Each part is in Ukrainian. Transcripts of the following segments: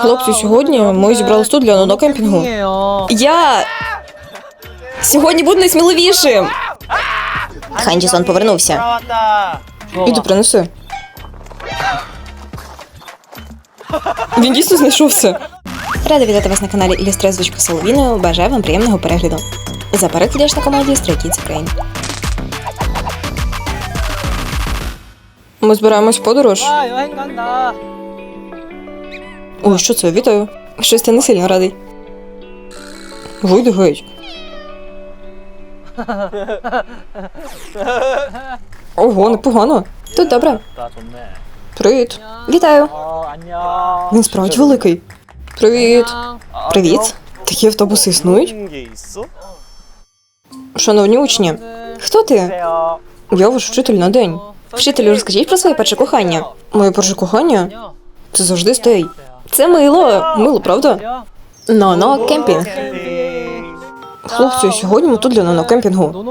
Хлопці, сьогодні ми зібрались тут для одного кемпінгу. Я сьогодні буду найсміливішим. Ханджісон повернувся. Іду принеси. Він дійсно знайшовся. Рада вітати вас на каналі Ілюстрезвичка Соловіною. Бажаю вам приємного перегляду. За перегляд на команді Stray Kids Ukraine. Ми збираємось в подорож. Ой, що це? Вітаю. Щось ти не сильно радий. Вийди геть. Ого, непогано. Тут добре. Привіт. Вітаю. Він справді великий. Привіт. Привіт. Такі автобуси існують. Шановні учні, хто ти? Я ваш вчитель на день. Вчителю, розкажіть про своє перше кохання. Моє перше кохання? Це завжди стей. Це мило. Мило, правда? Ноно кемпінг. Хлопці, сьогодні ми тут для нонокемпінгу.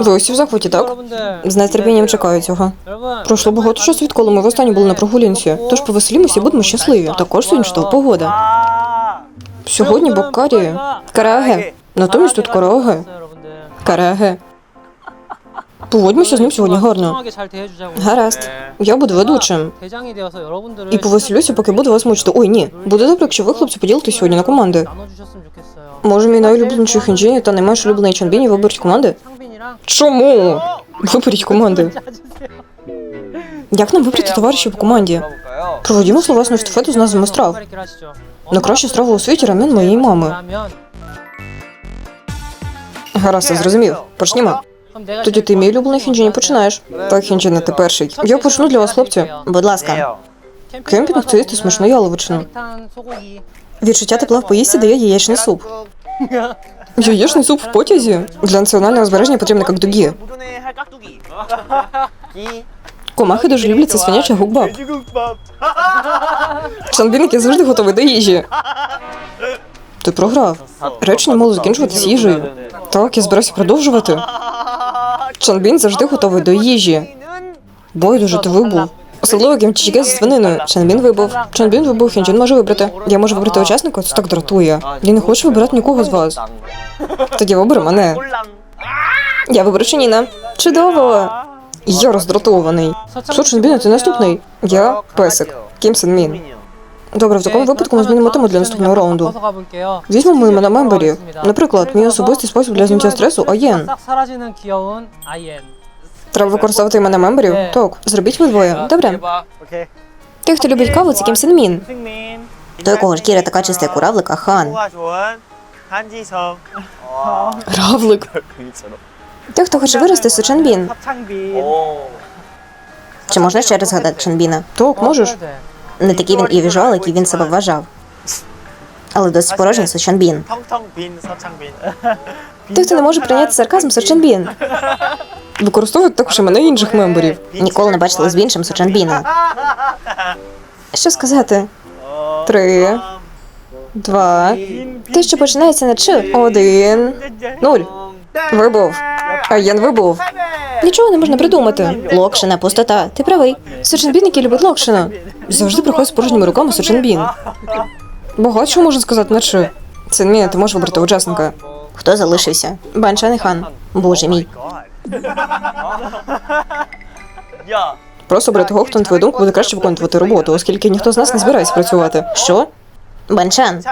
Ви усі в захваті, так? З нетерпінням чекаю цього. Пройшло багато часу, відколи ми востаннє були на прогулянці. Тож повеселімося і будемо щасливі. Також сьогодні чудова погода. Сьогодні боккарі. Караге. Натомість тут короги. Караге. Поводьмося з ним сьогодні гарно. Гаразд. Я буду ведучим. І повеселюся, поки буду вас мучити. Ой, ні. Буде добре, якщо ви, хлопці, поділите сьогодні на команди. Може, мій найулюбленіший хенджіні та найменш улюблений Чанбіні виберуть команди? Чому? Виберіть команди. Як нам вибрати товаришів по команді? Проводімо словесну штафету з назвами страв. Найкраща страва у світі рамен моєї мами. Гаразд, я зрозумів. Почнімо. Тоді ти мій улюблений хінджіні починаєш. Так, хінджіни, ти перший. Я почну для вас, хлопці. Будь ласка. Кемпінг це їсти смачну яловичину. Відчуття тепла в поїсті дає яєчний суп. Яєчний суп в потязі? Для національного збереження потрібно потрібна какдугі. Комахи дуже люблять це свиняча губа. Чанбінки завжди готові до їжі. Ти програв. Речення мало закінчувати з їжею. Так, я збираюся продовжувати. Чанбін завжди готовий до їжі. Байдуже, ти вибув. Особливо кімчіке зі свининою. Чанбін вибув. Чанбін вибув, Хінджін може вибрати. Я можу вибрати учасника, це так дратує. Я не хочу вибирати нікого з вас. Тоді вибери мене. Я виберу Чаніна. Чудово! Я роздратований. Що Чанбіна, ти наступний? Я песик. Кім Сен Мін. Добре, в такому випадку ми змінимо тему для наступного раунду. Візьмемо імена мемберів. Наприклад, мій особистий спосіб для зняття стресу Аєн. Треба використовувати імена мемберів? Так, зробіть ви двоє. Добре. Тих, хто любить каву, це Кім Сін До якого ж кіра така чиста, як у равлика хан. Равлик. Тих, хто хоче вирости, це Чанбін. Чи можна ще раз згадати Чанбіна? Так, можеш. Не такий він і віжуал, який він себе вважав. Але досить порожній Сочан Бін. Той, хто не може прийняти сарказм Сочан Бін. Використовують також імена інших мемберів. Ніколи не бачили з іншим Сочан Біна. Що сказати? Три. Два. Те, що починається на чи Один. Нуль. Вибув. Аєн вибув. Нічого не можна придумати. Локшина, пустота. Ти правий. Сочинбін, який любить Локшина. Завжди приходить з порожніми руками Сочинбін. Багато чого можна сказати на чи. Цинмін, ти можеш вибрати учасника. Хто залишився? Баншан і хан. Боже мій. 야. Просто бери того, хто на твою думку буде краще виконувати роботу, оскільки ніхто з нас не збирається працювати. Що? Баншан.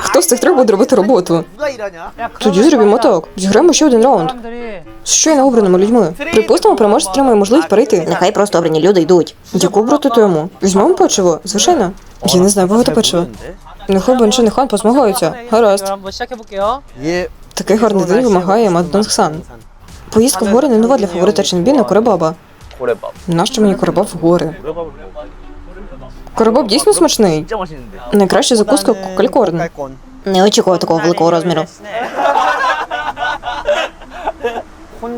Хто з цих трьох буде робити роботу? Тоді зробімо так. Зіграємо ще один раунд. З щойно обраними людьми. Припустимо, переможець отримає можливість перейти. Нехай просто обрані люди йдуть. Яку брати то йому? Візьмемо печиво, звичайно. Я не знаю, багато печива. Нехай Беншин і хан посмагаються. Гаразд. Такий гарний день вимагає Мадонг Сан. Поїздка в гори не нова для фаворита Ченбіна Коребаба. Нащо мені коребав в гори? Коробок дійсно смачний. Найкраща закуска калькорн. Не очікував такого великого розміру.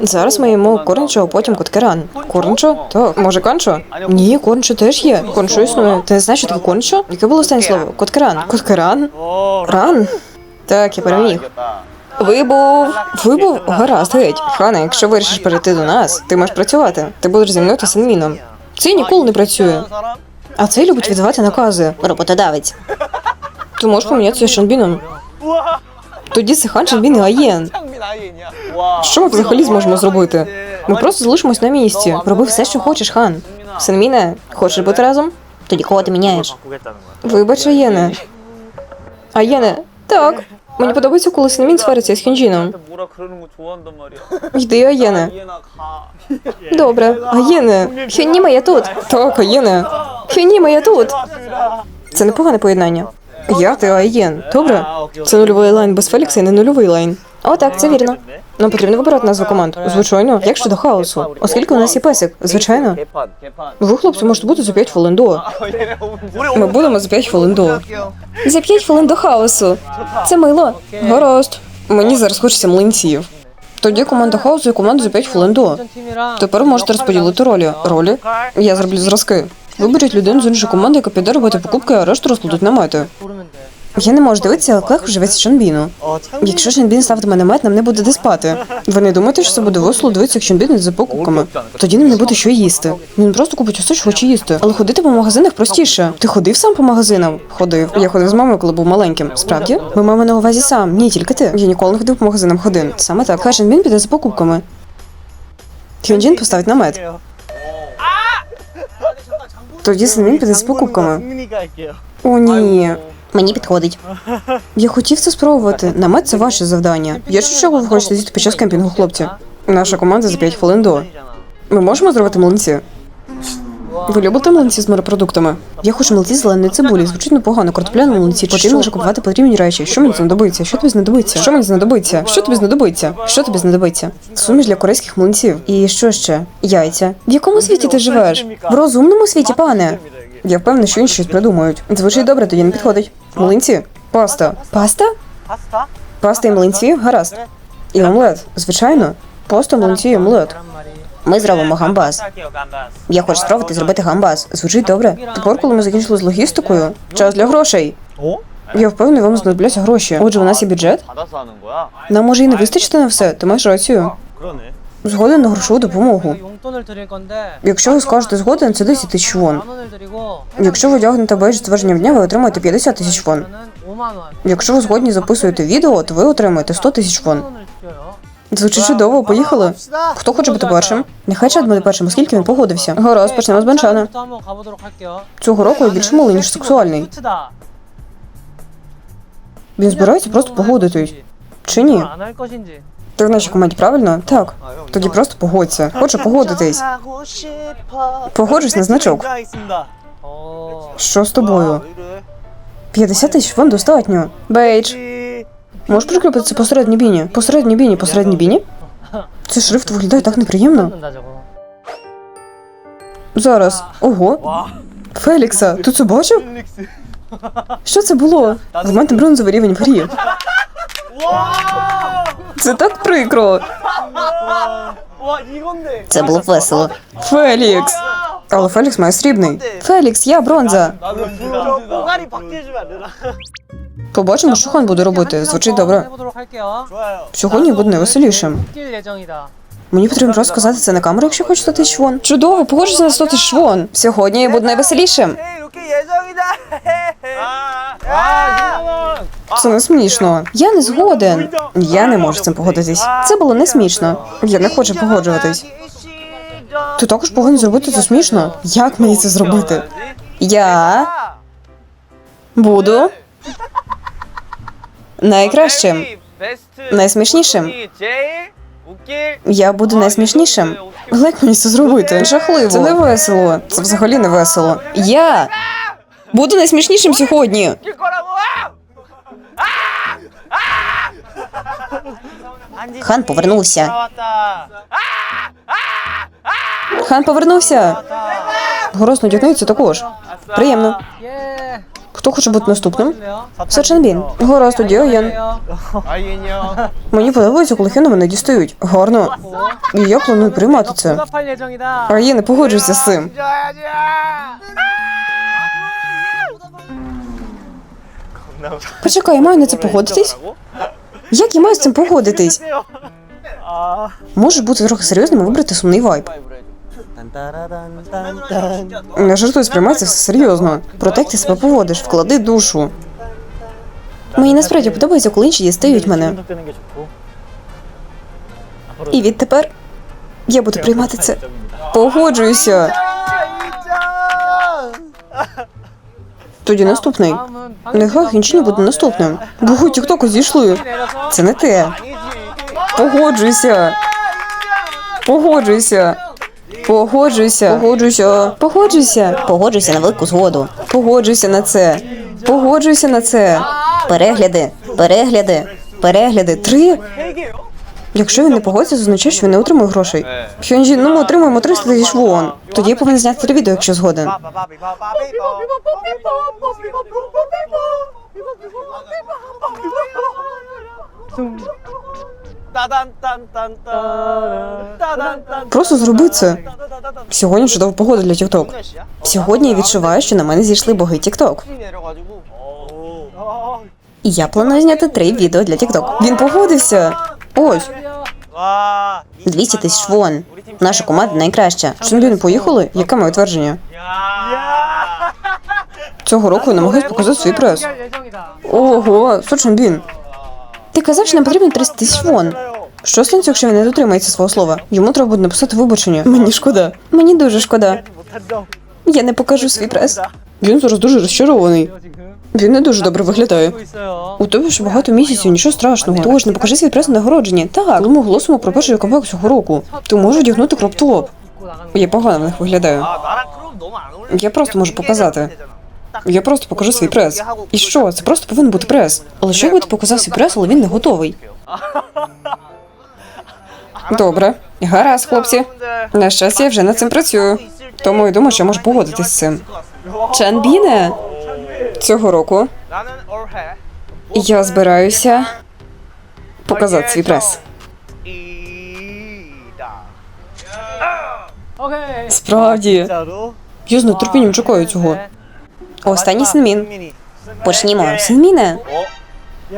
Зараз ми їмо корнчо, а потім коткеран. Корнчо? То може кончо? Ні, корнчо теж є. Кончо існує. Ти не знаєш що таке корнчо? Яке було останнє слово? Коткеран. Коткеран? Ран? Так, я переміг. Вибув. Вибув? Гаразд, геть. Хана, якщо вирішиш перейти до нас, ти можеш працювати. Ти будеш зі мною та Сенміном. Це ніколи не працює. А це любить віддавати накази. Роботодавець. Ти можеш помінятися Шанбіном. Тоді це хан Шанбін і Аєн. Що ми взагалі зможемо зробити? Ми просто залишимось на місці. Роби все, що хочеш, хан. Санміне, хочеш бути разом? Тоді кого ти міняєш? Вибач, Аєне. Аєне, так. Мені подобається, коли Синмін свариться з Хінджіном. Йди, Аєне. Добре, Аєне. Хюніма, я тут. Так, Аєне. Хюніма, я тут. Це непогане поєднання. Я ти Аєн. Добре? Це нульовий лайн без Фелікса і не нульовий лайн. О, так, це вірно. Нам потрібно вибирати назву команд. Звичайно, як щодо хаосу, оскільки у нас є песик, звичайно. Ви, хлопці, можете бути за 5 хвилин до. Ми будемо за 5 хвилин до. За 5 хвилин до хаосу. Це мило. Гаразд. Мені зараз хочеться млинців. Тоді команда хаосу і команда за 5 хвилин до. Тепер можете розподілити ролі. Ролі? Я зроблю зразки. Виберіть людину з іншої команди, яка піде робити покупки, а решту розкладуть намети. Я не можу дивитися, як легко живеться Чонбіну. Якщо Чонбін ставить миномет, нам не буде де спати. Ви не думаєте, що це буде весело дивитися, як Чонбін за покупками. Тоді нам не буде що їсти. Він просто купить усе, що хоче їсти. Але ходити по магазинах простіше. Ти ходив сам по магазинам? Ходив. Я ходив з мамою, коли був маленьким. Справді, Ми маємо на увазі сам. Ні, тільки ти. Я ніколи не ходив по магазинам ходин. Саме так. Хай Чонбін піде за покупками. Хюнджін поставить намет. Тоді Синмін піде з покупками. О, ні. Мені підходить. Я хотів це спробувати. Намет це ваше завдання. Я ж чого ви хочете з'їсти під час кемпінгу, хлопці? Наша команда за 5 хвилин до. Ми можемо зробити млинці? Ви любите млинці з морепродуктами? Я хочу млинці з зеленої цибулі. Звучить непогано. Картопляні млинці. Потрібно лише купувати потрібні речі. Що мені знадобиться? Що тобі знадобиться? Що мені знадобиться? Що тобі знадобиться? Що тобі знадобиться? Суміш для корейських млинців. І що ще? Яйця. В якому світі ти живеш? В розумному світі, пане. Я впевнений, що інші щось придумають. Звучить добре, тоді не підходить. Млинці? Паста. Паста? Паста і млинці? Гаразд. І омлет. Звичайно. Паста, млинці і омлет. Ми зробимо гамбас. Я хочу спробувати зробити гамбас. Звучить добре. Тепер, коли ми закінчили з логістикою, час для грошей. Я впевнений, вам знадобляться гроші. Отже, у нас є бюджет. Нам може і не вистачити на все. Ти маєш рацію згоден на грошову допомогу. Якщо ви скажете згоден, це 10 тисяч вон. Якщо ви одягнете бейдж твердження дня, ви отримаєте 50 тисяч вон. Якщо ви згодні записуєте відео, то ви отримаєте 100 тисяч вон. Звучить чудово, поїхали. Хто хоче бути першим? Нехай чат буде першим, оскільки він погодився. Гаразд, почнемо з Беншана. Цього року я більше малий, ніж сексуальний. Він збирається просто погодитись. Чи ні? Ти в нашій команді правильно? Так. Тоді просто погодься. Хочу погодитись. Погоджусь на значок. Що з тобою? 50 тисяч вон достатньо. Бейдж. Можеш прикріпити посередній біні? Посередній біні, посередній біні? Це шрифт виглядає так неприємно. Зараз. Ого. Фелікса, ти це бачив? Що це було? В мене бронзовий рівень в грі. Це так прикро. Це було весело. Фелікс. Але Фелікс має срібний. Фелікс, я бронза. Побачимо, що хан буде робити. Звучить добре. Сьогодні буде найвеселішим. Мені потрібно розказати це на камеру, якщо хочеш стати швон. Чудово, погоджуся на стати швон. Сьогодні я буду найвеселішим. Це не смішно. Я не згоден. Я не можу з цим погодитись. Це було не смішно. Я не хочу погоджуватись. Ти також повинен зробити це смішно. Як мені це зробити? Я буду найкращим, найсмішнішим. Я буду найсмішнішим. Але як мені це зробити? Жахливо. Це не весело. Це взагалі не весело. Я буду найсмішнішим сьогодні. Хан повернувся. Хан повернувся. Грозно дякнеться також. Приємно. Хто хоче бути наступним? Сачанбін. Гаразд, тоді Оєн. Мені подобається, коли хіно мене дістають. Гарно. І я планую приймати це. А я не погоджуюся з цим. Почекай, маю на це погодитись? Як я маю з цим погодитись? 아, Можеш бути трохи серйозним і вибрати сумний вайб. Не жартуй, сприймай це все серйозно. Проте як ти себе поводиш, вклади душу. Мені насправді подобається, коли інші дістають мене. І відтепер я буду приймати це. Погоджуюся. Тоді наступний. Нехай не буде наступним. Бо тіктоку зійшли. Це не те. Погоджуйся. Погоджуйся. Погоджуйся. Погоджуйся. Погоджуйся. Погоджуйся на велику згоду. Погоджуйся на це. Погоджуйся на це. Перегляди. Перегляди. Перегляди. Три. Якщо він не погодиться, це означає, що він не отримує грошей. Хьонджі, ну ми отримуємо 300 тисяч вон. Тоді я повинен зняти три відео, якщо згоден. Просто зроби це. Сьогодні чудова погода для TikTok. Сьогодні я відчуваю, що на мене зійшли боги TikTok. І я планую зняти три відео для TikTok. Він погодився. Ось. 200 тисяч вон. Наша команда найкраща. Чемпіон поїхали? Яке моє твердження? Цього року я намагаюсь показати свій прес. Ого, Сочинбін. Ти казав, що нам потрібно 30 тисяч вон. Що станеться, якщо він не дотримається свого слова? Йому треба буде написати вибачення. Мені шкода. Мені дуже шкода. Я не покажу свій прес. Він зараз дуже розчарований. Він не дуже добре виглядає. У тебе ж багато місяців, нічого страшного. Тож не покажи свій прес нагородження. Так, ми голосимо про перший комплект цього року. Ти можеш одягнути кроп-топ. Я погано в них виглядаю. Я просто можу показати. Я просто покажу свій прес. І що? Це просто повинен бути прес. Але що якби ти показав свій прес, але він не готовий. Добре, гаразд, хлопці. На щастя, я вже над цим працюю. Тому я думаю, що я можу погодитись з цим. Чанбіне цього року я збираюся показати свій прес. Справді я з нетерпінням чекаю цього. Останній синмін. Почнімо. Синміне.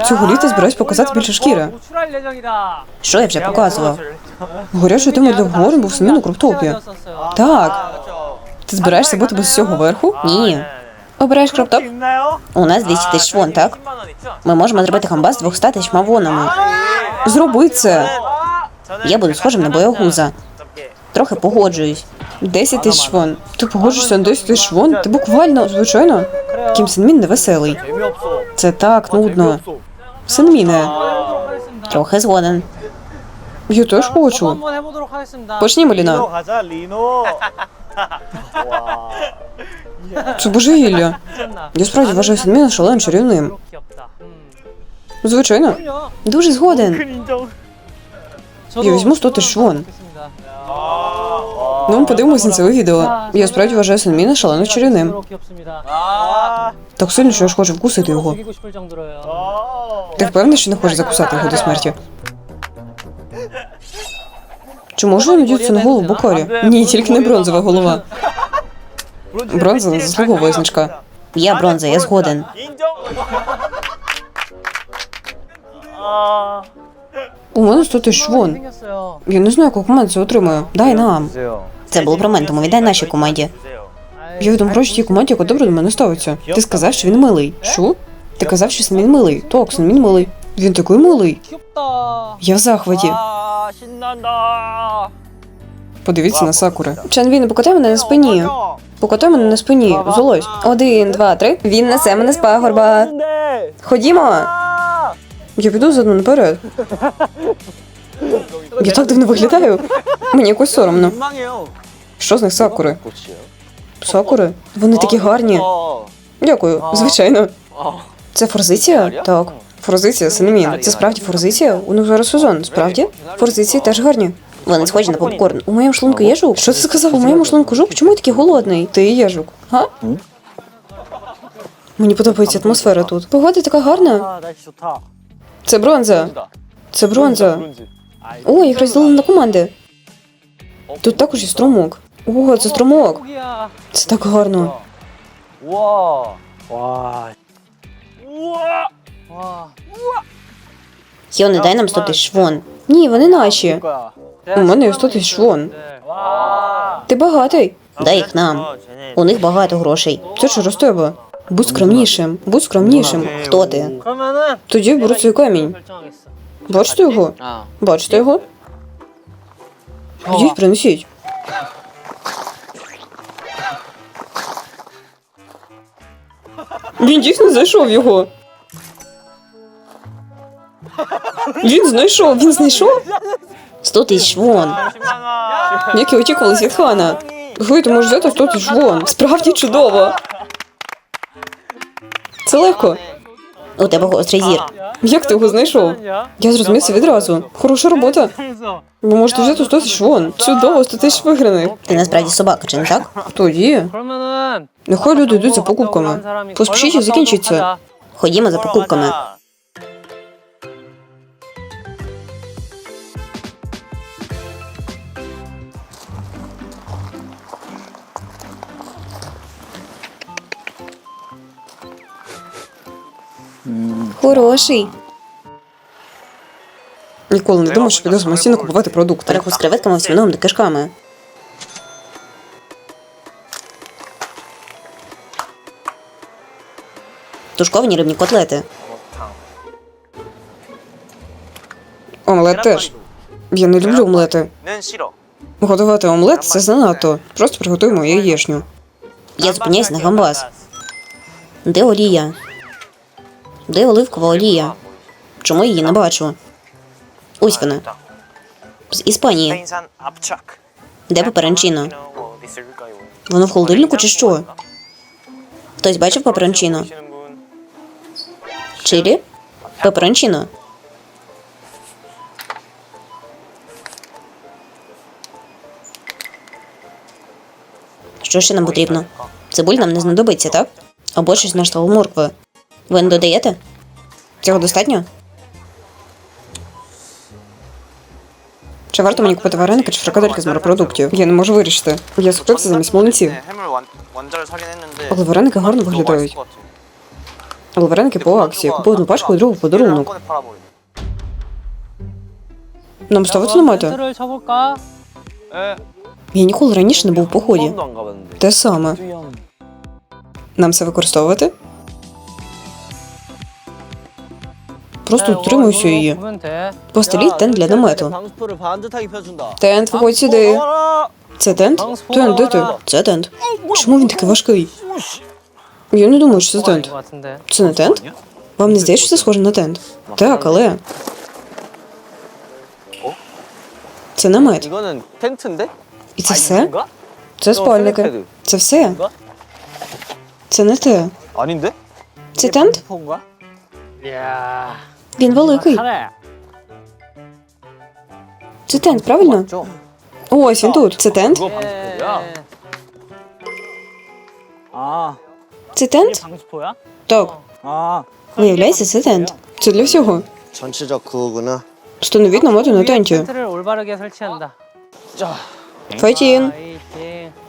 Цього літа збираюсь показати більше шкіри. Що я вже показував? Горячий тема для обговорень був синмін у Круптопі. Так. Ти збираєшся бути без цього верху? Ні. Обираєш кроптоп? У нас 200 тисяч вон, так? Ми можемо зробити хамбас з 200 тисяч мавонами. Зроби це. Я буду схожим на боягуза. Трохи погоджуюсь. 10 тисяч вон. Ти погоджуєшся на 10 тисяч вон? Ти буквально, звичайно. Кім не веселий. Це так нудно. Синміне. Трохи згоден. Я теж хочу. Почнімо, Ліна. Це божевілля. Я справді вважаю Сінміна шалено чарівним. Ну, звичайно. Дуже згоден. Я візьму 100 тисяч вон. Ну, подивимось на це відео. Я справді вважаю Сенміна шалено чарівним. Так сильно, що я ж хочу вкусити його. Ти впевнений, що не хочеш закусати його до смерті? Чи можу я надіти на голову Букорі? Ні, тільки не бронзова голова. Бронза не заслуговує значка. Я бронза, я згоден. У мене 100 тисяч вон. Я не знаю, яку команду це отримує. Дай нам. Це було про мене, тому віддай нашій команді. Я віддам гроші тій команді, яка добре до мене ставиться. Ти сказав, що він милий. Що? Ти казав, що він милий. Токсон, він милий. Він такий милий. Я в захваті. Подивіться на сакури. Чан він покатає мене на спині. Покотай мене на спині, золось. Один, два, три. Він несе мене з пагорба. Ходімо. Я піду задом наперед. Я так дивно виглядаю. Мені якось соромно. Що з них сакури? Сакури? Вони такі гарні. Дякую, звичайно. Це форзиція? Так. Форзиція, синемін. Це справді форзиція? У них зараз сезон. Справді? Форзиції теж гарні. Вони схожі на попкорн. У моєму шлунку є жук? Що ти сказав? У моєму шлунку жук? Чому я такий голодний? Ти є жук. Га? Мені подобається атмосфера тут. Погода така гарна. Це бронза. Це бронза. О, їх розділили на команди. Тут також є струмок. О, це струмок. Це так гарно. Йо, не дай нам 100 тисяч вон. Ні, вони наші. У мене є 100 тисяч вон. Ти багатий. Дай їх нам. У них багато грошей. Це через тебе. Будь скромнішим, будь скромнішим. Хто ти? Тоді беру цей камінь. Бачите його? Бачите його? Йдіть, принесіть. Він дійсно знайшов його. Він знайшов, він знайшов. 100 тисяч вон. Як я очікувалось від хана. Ви ти можеш взяти 100 тисяч вон. Справді чудово. Це легко. У тебе гострий зір. Як ти його знайшов? Я зрозумів відразу. Хороша робота. Ви можете взяти 100 тисяч вон. Чудово, 100 тисяч виграних. Ти насправді собака, чи не так? Тоді. Нехай люди йдуть за покупками. Поспішіть і закінчиться. Ходімо за покупками. Хороший. Ніколи не думав, що піду самостійно купувати продукти. Раху з креветками осьминогом та кишками. Тушковані рибні котлети. Омлет теж. Я не люблю омлети. Готувати омлет це занадто. Просто приготуємо яєчню. Я зупиняюсь на гамбас. Де олія? Де оливкова олія? Чому її не бачу? Ось вона. З Іспанії. Де паперанчино? Воно в холодильнику чи що? Хтось бачив паперанчино? Чилі? Паперанчино? Що ще нам потрібно? Цибуль нам не знадобиться, так? Або щось на штабу моркви. Ви не додаєте? Цього достатньо? Чи варто мені купити вареники чи фрикадельки з морепродуктів? Я не можу вирішити. Я скупився замість млинців. Але вареники гарно виглядають. Але вареники по акції. Я купив одну пачку і другу подарунок. Нам ставити намети? Я ніколи раніше не був в поході. Те саме. Нам це використовувати? просто утримуюся її. Постеліть тент для намету. Тент, виходь сюди. Це тент? Тент, де ти? Це тент. Чому він такий важкий? Я не думаю, що це тент. Це не тент? Вам не здається, що це схоже на тент? Так, але. Це намет. І це все? Це спальники. Це все. Це не те. Це тент? Він великий. Це тент, правильно? Ось він тут. Це тент. Це тент? Так. Виявляється, це тент. Це для всього. Встановіть намоту на тенті. Файтін.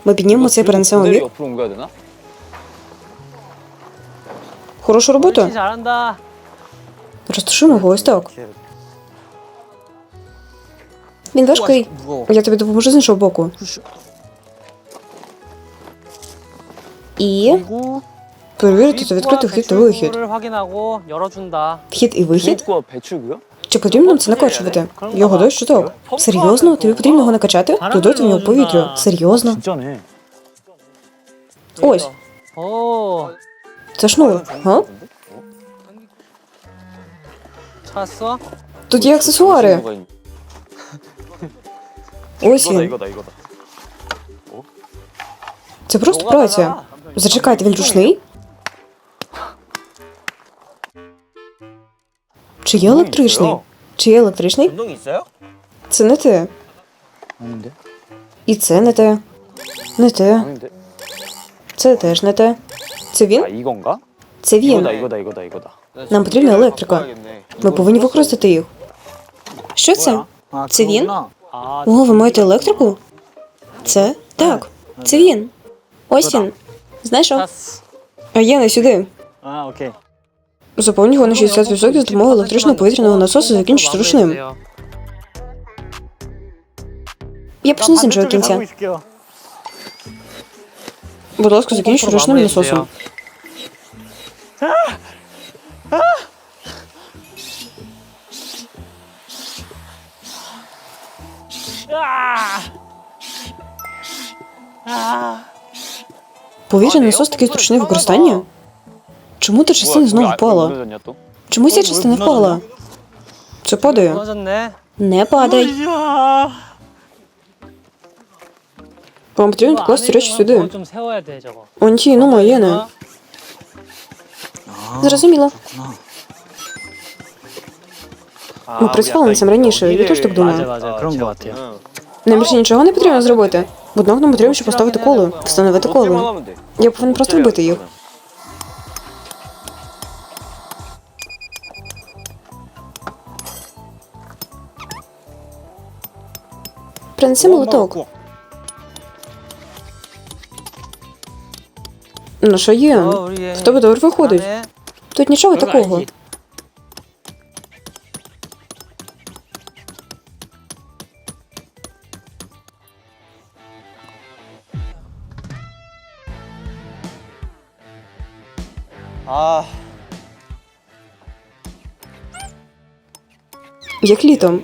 Ми піднімемо це і перенесемо вік. Хороша робота. Розташуємо його ось так. Він важкий. Я тобі допоможу з іншого боку. І. Перевірити та відкрити вхід та вихід. Вхід і вихід. Чи потрібно нам це накачувати? Його дощ що так. Серйозно? Тобі потрібно його накачати? Додати в нього повітря. Серйозно. Ось. Це шнур, га? 찾았어? Тут є аксесуари. 뭐가 있- Ось 이거다 він. 이거다 이거다. Це просто праця. Зачекайте, він ручний? Чи є електричний? Чи є електричний? 운동이 있어요? Це не те. 아닌데? І це не те. Не те. 아닌데? Це теж не те. Це 아 він? 이건가? Це 이거다 він. 이거다 이거다 이거다. Нам потрібна е, електрика. Ми повинні використати їх. Що це? Це він? О, ви маєте електрику? Це? Так, це він. Ось він. Знайшов. А я не сюди. Заповніть його на 60% з допомогою електричного повітряного насосу закінчить ручним. Я почну з іншого кінця. Будь ласка, закінчуй ручним насосом. Повітря насос такий зручний використання? Чому ти частина знову впала? Чому ця частина впала? Це падає? Не падай. Вам потрібно покласти речі сюди. Онті, ну моє не. Зрозуміло. Ну, присхованцям раніше, я теж так думаю. Нам більше нічого не потрібно зробити. В нам потрібно щоб поставити коло, встановити коло. Я повинен просто вбити їх. Принеси молоток. Ну що є? В тебе добре виходить. Тут нічого такого. Як літом.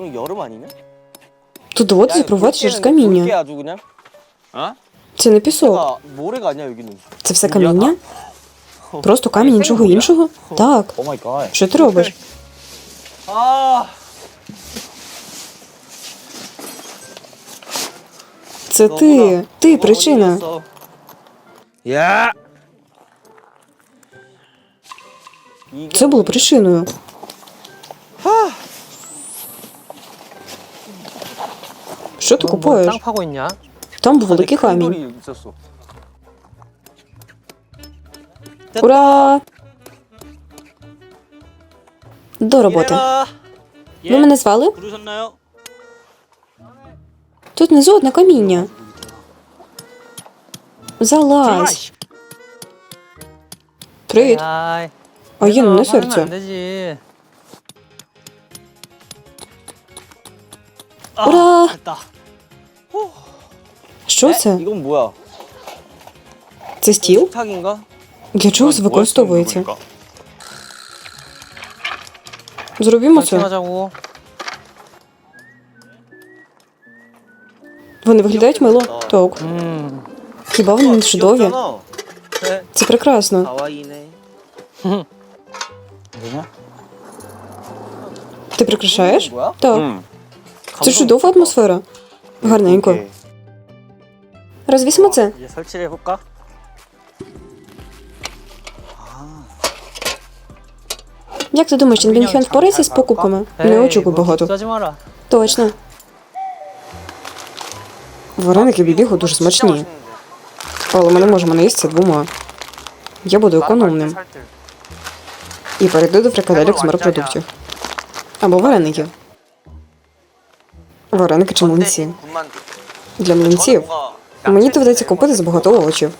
Тут доводиться проводити через каміння. Це не пісок. Це все каміння? Просто камінь нічого іншого? Так. Що ти робиш? Це ти. Ти причина. Це було причиною. Що ти 너 뭐, купуєш? 땅 파고 있냐? Там був великий 큰 камінь. 돌이 있었어. Ура! До роботи. Ви мене звали? 부르셨나요? Тут внизу одне каміння. Залазь. Привіт. 아이, А є на 하면 안 серце. 되지. Ура! 됐다. Що це? 이건 뭐야? Це стіл? 탁인가? Для чого це використовується? Зробімо 파이팅 це. 하자고. Вони виглядають мило. Так. 음. Хіба вони не чудові? 귀엽잖아. 그래. Це прекрасно. 가와이네. 뭐냐? Ти прикрашаєш? 뭐야? Так. 응. Це чудова атмосфера. Гарненько. Розвісимо це. 이제 설치를 해볼까? Як ти думаєш, Чен Бінхён впорається з покупками? Не очікуй багато. 써지 마라. Точно. Вареники бібігу дуже смачні. Але ми не можемо наїстися двома. Я буду економним. І перейду до фрикаделек з морепродуктів. Або вареників. Вареники чи млинці. Для млинців Мені доведеться купити забагато овочів.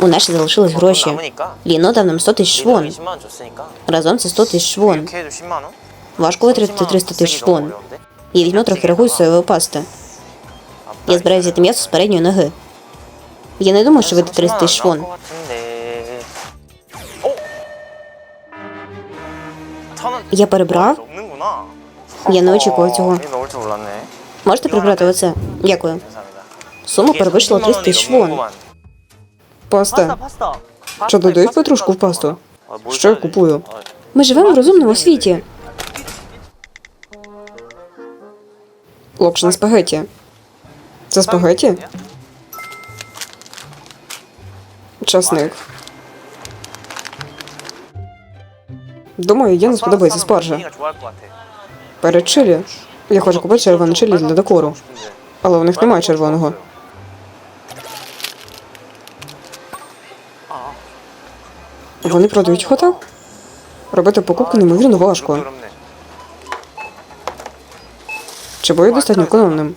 У наші залишились гроші. Ліно дав нам 100 тисяч вон. Разом це 100 тисяч вон. Важко витратити 300 тисяч вон. Я візьму трохи рагу соєвої пасти. Я збираю взяти м'ясо з передньої ноги. Я не думаю, що вийде 300 тисяч вон. Я перебрав. Я не очікував цього. Можете прибрати оце? Дякую. Сума перевищила 30 тисяч вон. Паста. Чи додають петрушку в пасту? Що я купую? Ми живемо в розумному світі. Локшин спагетті. Це спагеті? Часник. Думаю, я не сподобається спаржа. Перед чилі. Я хочу купити червоне чилі для декору. Але у них немає червоного. Вони продають хотел? Робити покупку неймовірно важко. Чи бою достатньо економним?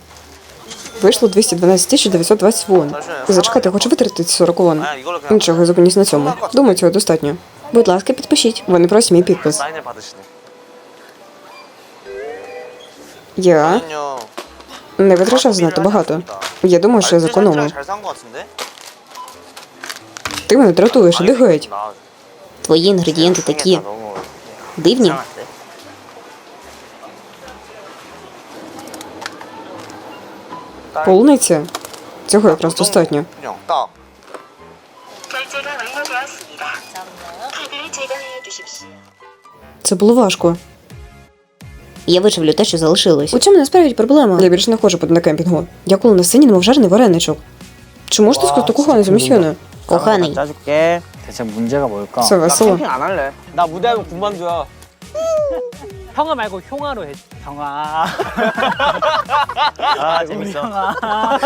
Вийшло 212 920 вон. Зачекати, хочу витратити 40 вон. Нічого, я зупинюсь на цьому. Думаю, цього достатньо. Будь ласка, підпишіть. Вони просять мій підпис. Я не витрачав занадто багато. Я думаю, що я зекономив. Ти мене дратуєш, іди геть. Твої інгредієнти такі дивні. Полуниця. Цього якраз достатньо. Це було важко Я вичавлю те, що залишилось. У чому насправді проблема? Я більше не хочу бути на кемпінгу. Я коли на сцені немов жарений вареничок. Чому ж ти сказати коханий за місьйони? Коханий, 짜줄게. 대체 문제가 뭘까? Це весело. 캠핑 안 할래. 나 무대하면 군만두야. 형아 말고 형아로 해. 형아. 아 재밌어. 형아.